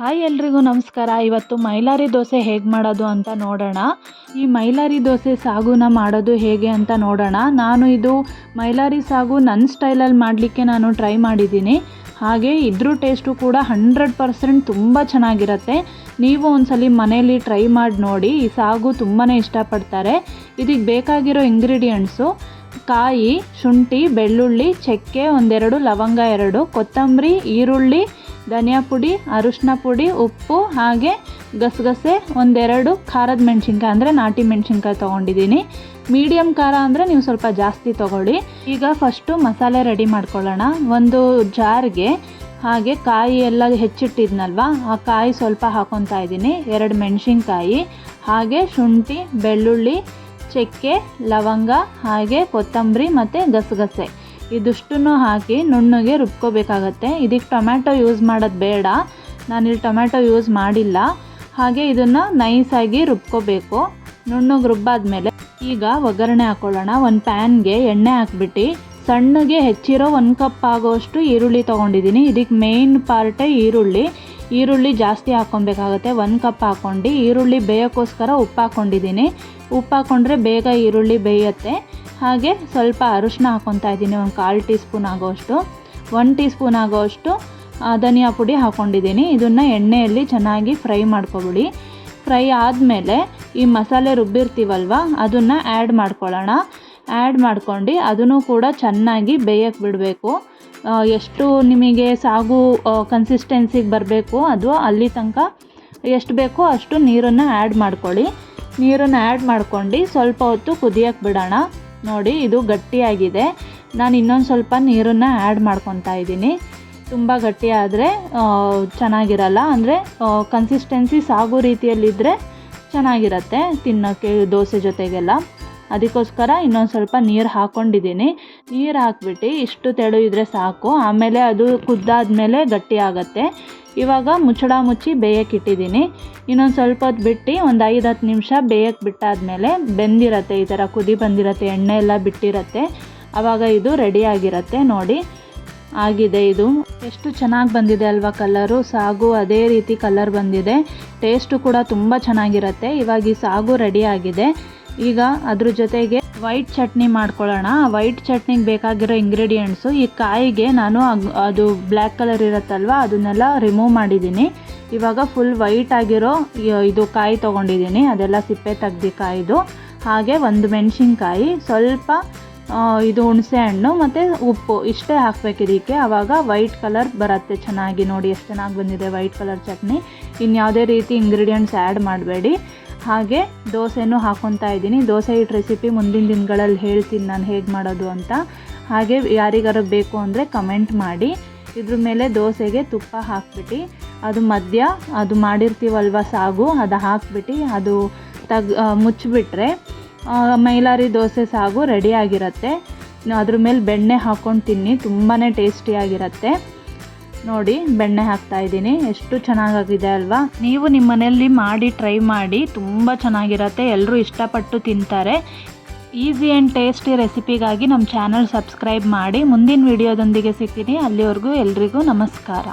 Hi ಎಲ್ರಿಗೂ ನಮಸ್ಕಾರ. ಇವತ್ತು ಮೈಲಾರಿ ದೋಸೆ ಹೇಗೆ ಮಾಡೋದು ಅಂತ ನೋಡೋಣ. ಈ ಮೈಲಾರಿ ದೋಸೆ ಸಾಗುನ ಮಾಡೋದು ಹೇಗೆ ಅಂತ ನೋಡೋಣ. ನಾನು ಇದು ಮೈಲಾರಿ ಸಾಗು ನನ್ನ ಸ್ಟೈಲಲ್ಲಿ ಮಾಡಲಿಕ್ಕೆ ನಾನು ಟ್ರೈ ಮಾಡಿದ್ದೀನಿ. ಹಾಗೆ ಇದ್ರ ಟೇಸ್ಟು ಕೂಡ ಹಂಡ್ರೆಡ್ ಪರ್ಸೆಂಟ್ ತುಂಬ ಚೆನ್ನಾಗಿರುತ್ತೆ. ನೀವು ಒಂದ್ಸಲಿ ಮನೇಲಿ ಟ್ರೈ ಮಾಡಿ ನೋಡಿ. ಈ ಸಾಗು ತುಂಬಾ ಇಷ್ಟಪಡ್ತಾರೆ. ಇದಕ್ಕೆ ಬೇಕಾಗಿರೋ ಇಂಗ್ರೀಡಿಯೆಂಟ್ಸು ಕಾಯಿ, ಶುಂಠಿ, ಬೆಳ್ಳುಳ್ಳಿ, ಚಕ್ಕೆ, ಒಂದೆರಡು ಲವಂಗ ಎರಡು, ಕೊತ್ತಂಬರಿ, ಈರುಳ್ಳಿ ಧನಿಯಾ ಪುಡಿ ಅರಿಶಿನ ಪುಡಿ, ಉಪ್ಪು ಹಾಗೆ ಗಸಗಸೆ ಒಂದೆರಡು ಖಾರದ ಮೆಣಸಿನ್ಕಾಯಿ ಅಂದರೆ ನಾಟಿ ಮೆಣಸಿನ್ಕಾಯಿ ತೊಗೊಂಡಿದ್ದೀನಿ. ಮೀಡಿಯಮ್ ಖಾರ ಅಂದರೆ ನೀವು ಸ್ವಲ್ಪ ಜಾಸ್ತಿ ತೊಗೊಳ್ಳಿ. ಈಗ ಫಸ್ಟು ಮಸಾಲೆ ರೆಡಿ ಮಾಡ್ಕೊಳ್ಳೋಣ. ಒಂದು ಜಾರ್ಗೆ ಹಾಗೆ ಕಾಯಿ ಎಲ್ಲ ಹೆಚ್ಚಿಟ್ಟಿದ್ನಲ್ವ, ಆ ಕಾಯಿ ಸ್ವಲ್ಪ ಹಾಕೊತಾ ಇದ್ದೀನಿ. ಎರಡು ಮೆಣಸಿನ್ಕಾಯಿ, ಹಾಗೆ ಶುಂಠಿ, ಬೆಳ್ಳುಳ್ಳಿ, ಚಕ್ಕೆ, ಲವಂಗ, ಹಾಗೆ ಕೊತ್ತಂಬರಿ ಮತ್ತು ಗಸಗಸೆ. ಇದಿಷ್ಟನ್ನು ಹಾಕಿ ನುಣ್ಣಗೆ ರುಬ್ಕೋಬೇಕಾಗತ್ತೆ. ಇದಕ್ಕೆ ಟೊಮ್ಯಾಟೊ ಯೂಸ್ ಮಾಡೋದು ಬೇಡ. ನಾನಿಲ್ಲಿ ಟೊಮ್ಯಾಟೊ ಯೂಸ್ ಮಾಡಿಲ್ಲ. ಹಾಗೆ ಇದನ್ನು ನೈಸಾಗಿ ರುಬ್ಕೋಬೇಕು. ನುಣ್ಣಗೆ ರುಬ್ಬಾದ್ಮೇಲೆ ಈಗ ಒಗ್ಗರಣೆ ಹಾಕ್ಕೊಳ್ಳೋಣ ಒಂದು ಪ್ಯಾನ್ಗೆ ಎಣ್ಣೆ ಹಾಕ್ಬಿಟ್ಟು ಸಣ್ಣಗೆ ಹೆಚ್ಚಿರೋ ಒಂದು ಕಪ್ ಆಗೋಷ್ಟು ಈರುಳ್ಳಿ ತೊಗೊಂಡಿದ್ದೀನಿ. ಇದಕ್ಕೆ ಮೇಯ್ನ್ ಪಾರ್ಟೇ ಈರುಳ್ಳಿ. ಈರುಳ್ಳಿ ಜಾಸ್ತಿ ಹಾಕ್ಕೊಬೇಕಾಗತ್ತೆ. ಒಂದು ಕಪ್ ಹಾಕ್ಕೊಂಡು ಈರುಳ್ಳಿ ಬೇಯೋಕ್ಕೋಸ್ಕರ ಉಪ್ಪು ಹಾಕ್ಕೊಂಡಿದ್ದೀನಿ ಉಪ್ಪು ಹಾಕ್ಕೊಂಡ್ರೆ ಬೇಗ ಈರುಳ್ಳಿ ಬೇಯುತ್ತೆ. ಹಾಗೆ ಸ್ವಲ್ಪ ಅರಿಶಿನ ಹಾಕ್ಕೊತಾ ಇದ್ದೀನಿ, ಒಂದು ಕಾಲು ಟೀ ಸ್ಪೂನ್ ಆಗೋಷ್ಟು. ಒನ್ ಟೀ ಸ್ಪೂನ್ ಆಗೋಷ್ಟು ಧನಿಯಾ ಪುಡಿ ಹಾಕ್ಕೊಂಡಿದ್ದೀನಿ ಇದನ್ನು ಎಣ್ಣೆಯಲ್ಲಿ ಚೆನ್ನಾಗಿ ಫ್ರೈ ಮಾಡ್ಕೊಬಿಡಿ. ಫ್ರೈ ಆದಮೇಲೆ ಈ ಮಸಾಲೆ ರುಬ್ಬಿರ್ತೀವಲ್ವ, ಅದನ್ನು ಆ್ಯಡ್ ಮಾಡ್ಕೊಳ್ಳೋಣ. ಆ್ಯಡ್ ಮಾಡ್ಕೊಂಡು ಅದನ್ನು ಕೂಡ ಚೆನ್ನಾಗಿ ಬೇಯಕ್ಕೆ ಬಿಡಬೇಕು. ಎಷ್ಟು ನಿಮಗೆ ಸಾಗು ಕನ್ಸಿಸ್ಟೆನ್ಸಿಗೆ ಬರಬೇಕು, ಅದು ಅಲ್ಲಿ ತನಕ ಎಷ್ಟು ಬೇಕೋ ಅಷ್ಟು ನೀರನ್ನು ಆ್ಯಡ್ ಮಾಡ್ಕೊಳ್ಳಿ. ನೀರನ್ನು ಆ್ಯಡ್ ಮಾಡ್ಕೊಂಡು ಸ್ವಲ್ಪ ಹೊತ್ತು ಕುದಿಯೋಕ್ಕೆ ಬಿಡೋಣ. ನೋಡಿ, ಇದು ಗಟ್ಟಿಯಾಗಿದೆ. ನಾನು ಇನ್ನೊಂದು ಸ್ವಲ್ಪ ನೀರನ್ನು ಆ್ಯಡ್ ಮಾಡ್ಕೊತಾ ಇದ್ದೀನಿ. ತುಂಬ ಗಟ್ಟಿ ಆದರೆ ಚೆನ್ನಾಗಿರಲ್ಲ. ಅಂದರೆ ಕನ್ಸಿಸ್ಟೆನ್ಸಿ ಸಾಗು ರೀತಿಯಲ್ಲಿದ್ದರೆ ಚೆನ್ನಾಗಿರತ್ತೆ ತಿನ್ನೋಕ್ಕೆ ದೋಸೆ ಜೊತೆಗೆಲ್ಲ. ಅದಕ್ಕೋಸ್ಕರ ಇನ್ನೊಂದು ಸ್ವಲ್ಪ ನೀರು ಹಾಕ್ಕೊಂಡಿದ್ದೀನಿ ನೀರು ಹಾಕ್ಬಿಟ್ಟು ಇಷ್ಟು ತೆಳು ಇದ್ದರೆ ಸಾಕು. ಆಮೇಲೆ ಅದು ಕುದ್ದಾದ್ಮೇಲೆ ಗಟ್ಟಿ ಆಗುತ್ತೆ. ಇವಾಗ ಮುಚ್ಚಳ ಮುಚ್ಚಿ ಬೇಯಕ್ಕೆ ಇಟ್ಟಿದ್ದೀನಿ. ಇನ್ನೊಂದು ಸ್ವಲ್ಪ ಹೊತ್ತು ಬಿಟ್ಟು ಒಂದು ಐದು ಹತ್ತು ನಿಮಿಷ ಬೇಯಕ್ಕೆ ಬಿಟ್ಟಾದಮೇಲೆ ಬೆಂದಿರತ್ತೆ, ಈ ಥರ ಕುದಿ ಬಂದಿರತ್ತೆ, ಎಣ್ಣೆ ಎಲ್ಲ ಬಿಟ್ಟಿರತ್ತೆ. ಆವಾಗ ಇದು ರೆಡಿಯಾಗಿರತ್ತೆ ನೋಡಿ. ಆಗಿದೆ ಇದು. ಎಷ್ಟು ಚೆನ್ನಾಗಿ ಬಂದಿದೆ ಅಲ್ವಾ ಕಲರು ಸಾಗು ಅದೇ ರೀತಿ ಕಲರ್ ಬಂದಿದೆ. ಟೇಸ್ಟು ಕೂಡ ತುಂಬ ಚೆನ್ನಾಗಿರುತ್ತೆ. ಇವಾಗ ಈ ಸಾಗು ರೆಡಿ ಆಗಿದೆ. ಈಗ ಅದ್ರ ಜೊತೆಗೆ ವೈಟ್ ಚಟ್ನಿ ಮಾಡ್ಕೊಳ್ಳೋಣ. ವೈಟ್ ಚಟ್ನಿಗೆ ಬೇಕಾಗಿರೋ ಇಂಗ್ರೀಡಿಯೆಂಟ್ಸು ಈ ಕಾಯಿಗೆ ನಾನು ಅದು ಬ್ಲ್ಯಾಕ್ ಕಲರ್ ಇರುತ್ತಲ್ವ, ಅದನ್ನೆಲ್ಲ ರಿಮೂವ್ ಮಾಡಿದ್ದೀನಿ. ಇವಾಗ ಫುಲ್ ವೈಟ್ ಆಗಿರೋ ಇದು ಕಾಯಿ ತೊಗೊಂಡಿದ್ದೀನಿ, ಅದೆಲ್ಲ ಸಿಪ್ಪೆ ತೆಗ್ದು ಕಾಯಿದು. ಹಾಗೆ ಒಂದು ಮೆಣಸಿನ್ಕಾಯಿ, ಸ್ವಲ್ಪ ಇದು ಹುಣಸೆ ಹಣ್ಣು ಮತ್ತು ಉಪ್ಪು, ಇಷ್ಟೇ ಹಾಕ್ಬೇಕು ಇದಕ್ಕೆ ಆವಾಗ ವೈಟ್ ಕಲರ್ ಬರುತ್ತೆ ಚೆನ್ನಾಗಿ ನೋಡಿ, ಎಷ್ಟು ಚೆನ್ನಾಗಿ ಬಂದಿದೆ ವೈಟ್ ಕಲರ್ ಚಟ್ನಿ. ಇನ್ಯಾವುದೇ ರೀತಿ ಇಂಗ್ರೀಡಿಯೆಂಟ್ಸ್ ಆ್ಯಡ್ ಮಾಡಬೇಡಿ. ಹಾಗೆ ದೋಸೆನೂ ಹಾಕ್ಕೊತಾ ಇದ್ದೀನಿ. ದೋಸೆ ಹಿಟ್ಟು ರೆಸಿಪಿ ಮುಂದಿನ ದಿನಗಳಲ್ಲಿ ಹೇಳ್ತೀನಿ ನಾನು ಹೇಗೆ ಮಾಡೋದು ಅಂತ. ಹಾಗೆ ಯಾರಿಗಾರು ಬೇಕು ಅಂದರೆ ಕಮೆಂಟ್ ಮಾಡಿ. ಇದ್ರ ಮೇಲೆ ದೋಸೆಗೆ ತುಪ್ಪ ಹಾಕ್ಬಿಟ್ಟು, ಅದು ಮಧ್ಯ ಅದು ಮಾಡಿರ್ತೀವಲ್ವ ಸಾಗು, ಅದು ಹಾಕ್ಬಿಟ್ಟು ಅದು ತಗ್ ಮುಚ್ಚಿಬಿಟ್ರೆ ಮೈಲಾರಿ ದೋಸೆ ಸಾಗು ರೆಡಿಯಾಗಿರುತ್ತೆ ಅದ್ರ ಮೇಲೆ ಬೆಣ್ಣೆ ಹಾಕ್ಕೊಂಡು ತಿನ್ನಿ ತುಂಬಾ ಟೇಸ್ಟಿಯಾಗಿರುತ್ತೆ ನೋಡಿ ಬೆಣ್ಣೆ ಹಾಕ್ತಾ ಇದ್ದೀನಿ. ಎಷ್ಟು ಚೆನ್ನಾಗಾಗಿದೆ ಅಲ್ವಾ? ನೀವು ನಿಮ್ಮ ಮನೆಯಲ್ಲಿ ಮಾಡಿ ಟ್ರೈ ಮಾಡಿ, ತುಂಬ ಚೆನ್ನಾಗಿರತ್ತೆ. ಎಲ್ಲರೂ ಇಷ್ಟಪಟ್ಟು ತಿಂತಾರೆ. ಈಸಿ ಆ್ಯಂಡ್ ಟೇಸ್ಟಿ ರೆಸಿಪಿಗಾಗಿ ನಮ್ಮ ಚಾನಲ್ ಸಬ್ಸ್ಕ್ರೈಬ್ ಮಾಡಿ. ಮುಂದಿನ ವಿಡಿಯೋದೊಂದಿಗೆ ಸಿಗ್ತೀನಿ. ಅಲ್ಲಿವರೆಗೂ ಎಲ್ರಿಗೂ ನಮಸ್ಕಾರ.